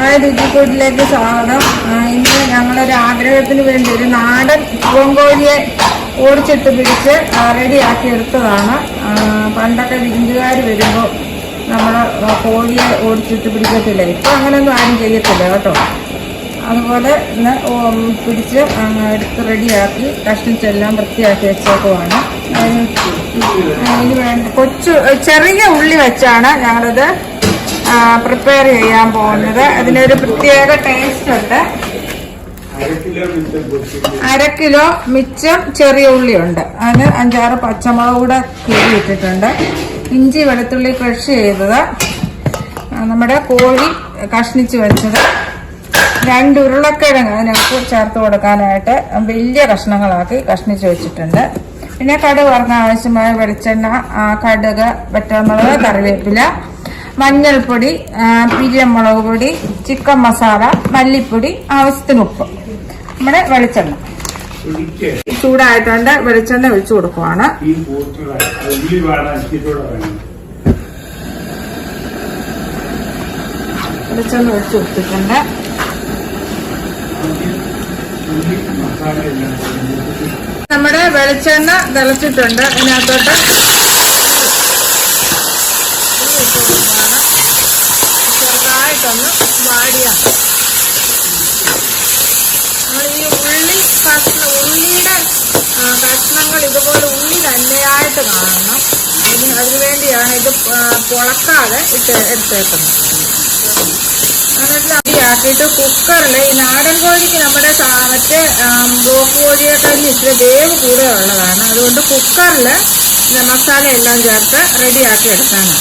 Hi രുചിക്കൂട്ടിലേക്ക് സ്വാഗതം. ഇന്ന് ഞങ്ങളൊരു ആഗ്രഹത്തിന് വേണ്ടി ഒരു നാടൻ പൂങ്കോഴിയെ ഓടിച്ചിട്ട് പിടിച്ച് റെഡിയാക്കി എടുത്തതാണ്. പണ്ടൊക്കെ വിരുന്നുകാർ വരുമ്പോൾ നമ്മൾ കോഴിയെ ഓടിച്ചിട്ട് പിടിക്കത്തില്ല? ഇപ്പം അങ്ങനെയൊന്നും ആരും ചെയ്യത്തില്ല കേട്ടോ. അതുപോലെ ഇന്ന് പിടിച്ച് എടുത്ത് റെഡിയാക്കി കഷ്ണിച്ചെല്ലാം വൃത്തിയാക്കി വെച്ചേക്കുവാണ്. അതിന് വേണ്ട കൊച്ചു ചെറിയ ഉള്ളി വെച്ചാണ് ഞങ്ങളിത് പ്രിപ്പയർ ചെയ്യാൻ പോകുന്നത്. അതിനൊരു പ്രത്യേക ടേസ്റ്റ് ഉണ്ട്. അര കിലോ മിച്ചം ചെറിയ ഉള്ളിയുണ്ട് അതിന് അഞ്ചാറ് പച്ചമുളക് കൂടെ കീറി ഇട്ടിട്ടുണ്ട്. ഇഞ്ചി വെളുത്തുള്ളി ക്രഷ് ചെയ്തത്. നമ്മുടെ കോഴി കഷ്ണിച്ച് വെച്ചത്. രണ്ട് ഉരുളക്കിഴങ്ങ് അതിനകത്ത് ചേർത്ത് കൊടുക്കാനായിട്ട് വലിയ കഷ്ണങ്ങളാക്കി കഷ്ണിച്ച് വെച്ചിട്ടുണ്ട്. പിന്നെ കടുക് വറുക്കാൻ ആവശ്യമായ വെളിച്ചെണ്ണ കടുക് വെറ്റമുളക് കറിവേപ്പില മഞ്ഞൾപ്പൊടി പിരിയമുളക് പൊടി ചിക്കൻ മസാല മല്ലിപ്പൊടി ആവശ്യത്തിന് ഉപ്പ്. നമ്മുടെ വെളിച്ചെണ്ണ. ചൂടായിട്ടുണ്ട് വെളിച്ചെണ്ണ ഒഴിച്ചു കൊടുക്കുവാണ്. വെളിച്ചെണ്ണ ഒഴിച്ചു കൊടുത്തിട്ടുണ്ട്. നമ്മുടെ വെളിച്ചെണ്ണ തിളച്ചിട്ടുണ്ട്. അതിനകത്തോട്ട് ചെറുതായിട്ടൊന്ന് വാടിയ. നമ്മൾ ഈ ഉള്ളി കഷ്ണ ഉള്ളിയുടെ കഷ്ണങ്ങൾ ഇതുപോലെ ഉള്ളി തന്നെയായിട്ട് കാണണം. അതിന് അതിനുവേണ്ടിയാണ് ഇത് പുളക്കാതെ ഇട്ട് എടുത്തേക്കുന്നത്. എന്നിട്ട് അടിയാക്കിയിട്ട് കുക്കറിൽ ഈ നാടൻ കോഴിക്ക് നമ്മുടെ മറ്റേ ബ്ലോക്ക് കോഴിയേക്കാളും ഇച്ചിരി വേവ് കൂടുതലുള്ളതാണ്. അതുകൊണ്ട് കുക്കറിൽ മസാല എല്ലാം ചേർത്ത് റെഡിയാക്കി എടുക്കാനാണ്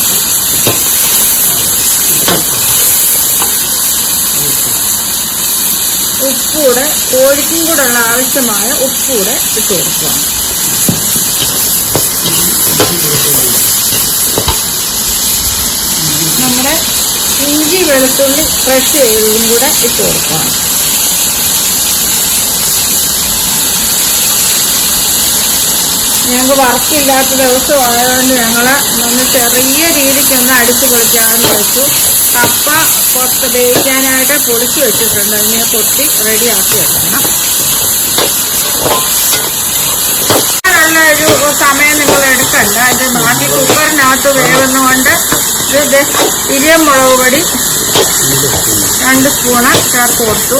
ഉപ്പൂടെ കോഴിക്കും കൂടെ ഉള്ള ആവശ്യമായ ഉപ്പൂടെ ഇട്ട് കൊടുക്കുകയാണ് നമ്മുടെ ഇഞ്ചി വെളുത്തുള്ളി ക്രഷ് ചെയ്തതും കൂടെ ഇട്ട് കൊടുക്കുക. ഞങ്ങൾക്ക് വർക്കില്ലാത്ത ദിവസം ആയതുകൊണ്ട് ഞങ്ങൾ ഒന്ന് ചെറിയ രീതിക്ക് ഒന്ന് അടിച്ചു പൊളിക്കാമെന്ന് വെച്ചു കപ്പ പുറത്ത് വേവിക്കാനായിട്ട് പൊളിച്ചു വെച്ചിട്ടുണ്ട്. അതിനെ പൊട്ടി റെഡിയാക്കി ഉള്ള ഒരു സമയം നിങ്ങൾ എടുക്കണ്ട. അതിന്റെ ബാക്കി കുക്കറിനകത്ത് വേവുന്നതുകൊണ്ട് ഇത് ഇരിയം മുളക് പൊടി രണ്ട് സ്പൂണ് ചേർത്ത് കൊടുത്തു.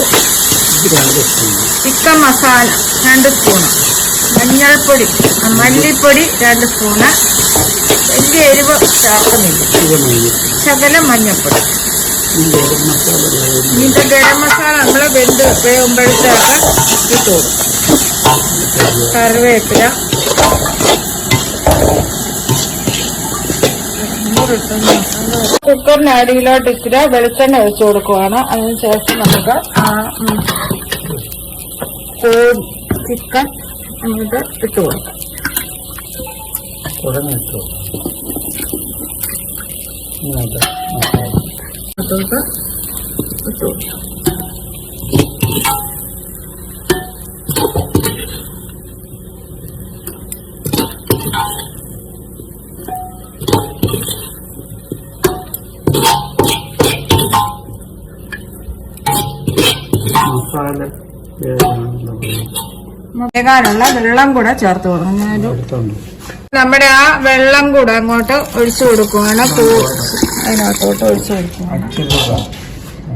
ചിക്കൻ മസാല രണ്ട് സ്പൂണ്. മഞ്ഞൾപ്പൊടി മല്ലിപ്പൊടി രണ്ട് സ്പൂണ്. വലിയ എരിവ് ചേർക്കുന്നില്ല. ശകലം മഞ്ഞപ്പൊടി. ഇതിന്റെ ഗരം മസാല നമ്മൾ വെന്ത് വേകുമ്പോഴത്തേക്ക് കിട്ടും കറിവേപ്പില. കുക്കറിന് അടിയിലോട്ട് ഇച്ചിരി വെളിച്ചെണ്ണ ഒഴിച്ചു കൊടുക്കുവാണ്. അതിനുശേഷം നമുക്ക് ആ, ഉം, കോഴി ചിക്കൻ നമുക്ക് ഇട്ട് കൊടുക്കാം. ഉടനെ ഇട്ടോ അതോട്ട് ഇട്ട് മസാല വേകാനുള്ള വെള്ളം കൂടെ ചേർത്ത് കൊടുക്കും ഞാനൊരു നമ്മുടെ ആ വെള്ളം കൂടെ അങ്ങോട്ട് ഒഴിച്ചു കൊടുക്കുവാണ് പൂ അതിനകത്തോട്ട് ഒഴിച്ചു കൊടുക്കുവാണ്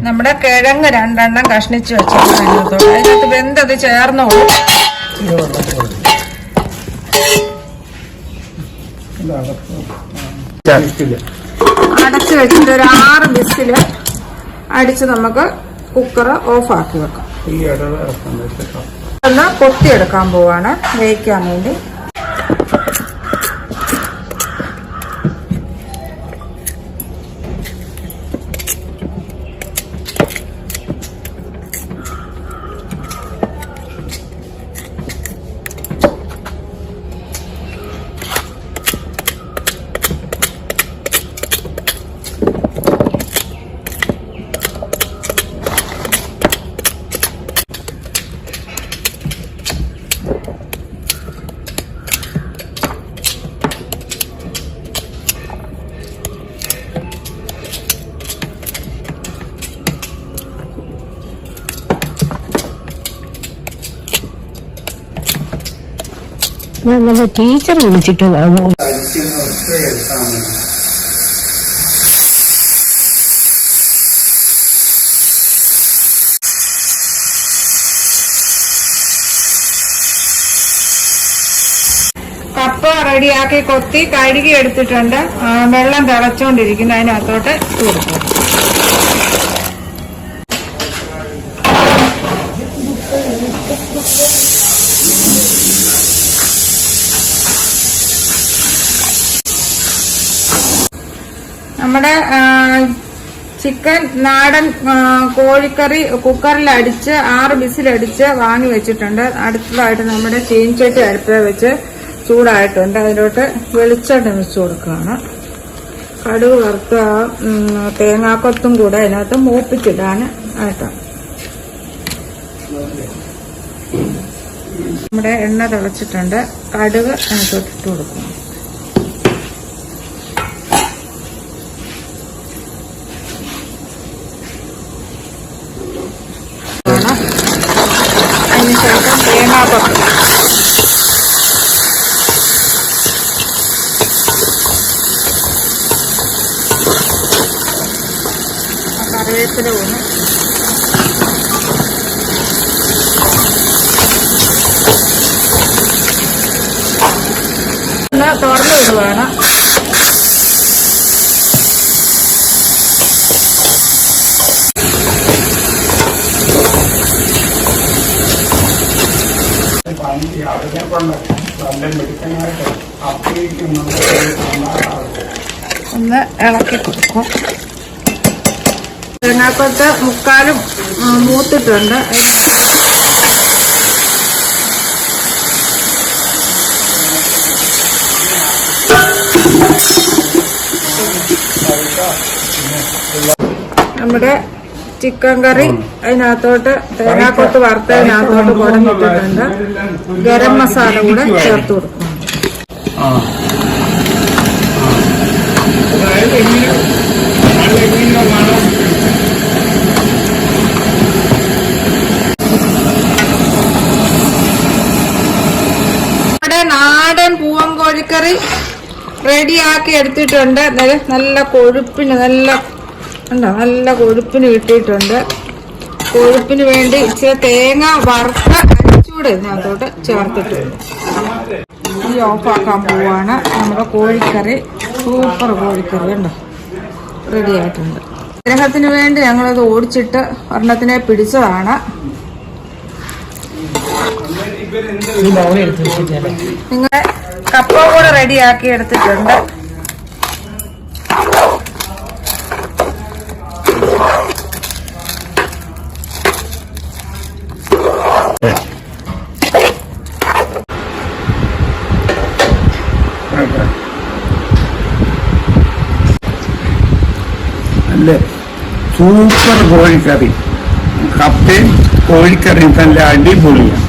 നമ്മുടെ കിഴങ്ങ് രണ്ടെണ്ണം കഷ്ണിച്ച് വെച്ചിട്ടുണ്ട് അതിനകത്തോട്ട്. അതിനകത്ത് വെന്തത് ചേർന്നോളൂ അടച്ചു വെച്ചിട്ട് ഒരു ആറ് ബിസിൽ അടിച്ച് നമുക്ക് കുക്കർ ഓഫാക്കി വെക്കാം. ഒന്ന് കൊത്തിയെടുക്കാൻ പോവാണ്. വേവിക്കാൻ വേണ്ടി. നല്ല ടീച്ചർ വിളിച്ചിട്ട് കപ്പ റെഡിയാക്കി കൊത്തി കഴുകി എടുത്തിട്ടുണ്ട്. വെള്ളം തിളച്ചോണ്ടിരിക്കുന്നു. അതിനകത്തോട്ട് കൊടുക്കും നമ്മുടെ ചിക്കൻ നാടൻ കോഴിക്കറി കുക്കറിൽ അടിച്ച് ആറ് ബിസിലടിച്ച് വാങ്ങി വെച്ചിട്ടുണ്ട്. അടുത്തതായിട്ട് നമ്മുടെ ചീൻചട്ടി അടുപ്പിൽ വെച്ച് ചൂടായിട്ടുണ്ട്. അതിലോട്ട് വെളിച്ചെണ്ണ വെച്ച് കൊടുക്കുകയാണ്. കടുക് വറുത്ത തേങ്ങാക്കൊത്തും കൂടെ അതിനകത്ത് മൂപ്പിച്ചിടാൻ ആയിട്ട്. നമ്മുടെ എണ്ണ തിളച്ചിട്ടുണ്ട്. കടുക് അതിനകത്തോട്ട് ഇട്ട് കൊടുക്കുന്നു. അതിനുശേഷം തേങ്ങാക്കൊത്ത് കറിവേപ്പില ഒന്ന് തുറന്നു വിടുവാണ്. ഒന്ന് ഇളക്കി കൊടുക്കും. ഇതിനകത്ത് മുക്കാലും മൂത്തിട്ടുണ്ട്. നമ്മുടെ ചിക്കൻ കറി അതിനകത്തോട്ട് തേങ്ങാക്കൊത്ത് വറുത്തതിനകത്തോട്ട് കുടഞ്ഞിട്ടിട്ടുണ്ട് ഗരം മസാല കൂടെ ചേർത്ത് കൊടുക്കും നമ്മുടെ നാടൻ പൂവൻ കോഴിക്കറി റെഡിയാക്കി എടുത്തിട്ടുണ്ട്. നല്ല കൊഴുപ്പിന് നല്ല ഉണ്ടോ നല്ല കൊഴുപ്പിന് കിട്ടിയിട്ടുണ്ട്. കൊഴുപ്പിന് വേണ്ടി ഇച്ചിരി തേങ്ങ വറുത്ത അരിച്ചൂടെ ഇതിനകത്തോട്ട് ചേർത്തിട്ടുണ്ട് ഈ ഓഫാക്കാൻ പോവാണ്. നമ്മുടെ കോഴിക്കറി സൂപ്പർ കോഴിക്കറി ഉണ്ടോ റെഡി ആയിട്ടുണ്ട്. ഗ്രഹത്തിന് വേണ്ടി ഞങ്ങളത് ഓടിച്ചിട്ട് ഒരെണ്ണത്തിനെ പിടിച്ചതാണ്. നിങ്ങളെ കപ്പ കൂടെ റെഡിയാക്കി എടുത്തിട്ടുണ്ട്. അല്ലേ? സൂപ്പർ കോഴിക്കറി. കപ്പയും കോഴിക്കറിയും നല്ല അടിപൊളിയാണ്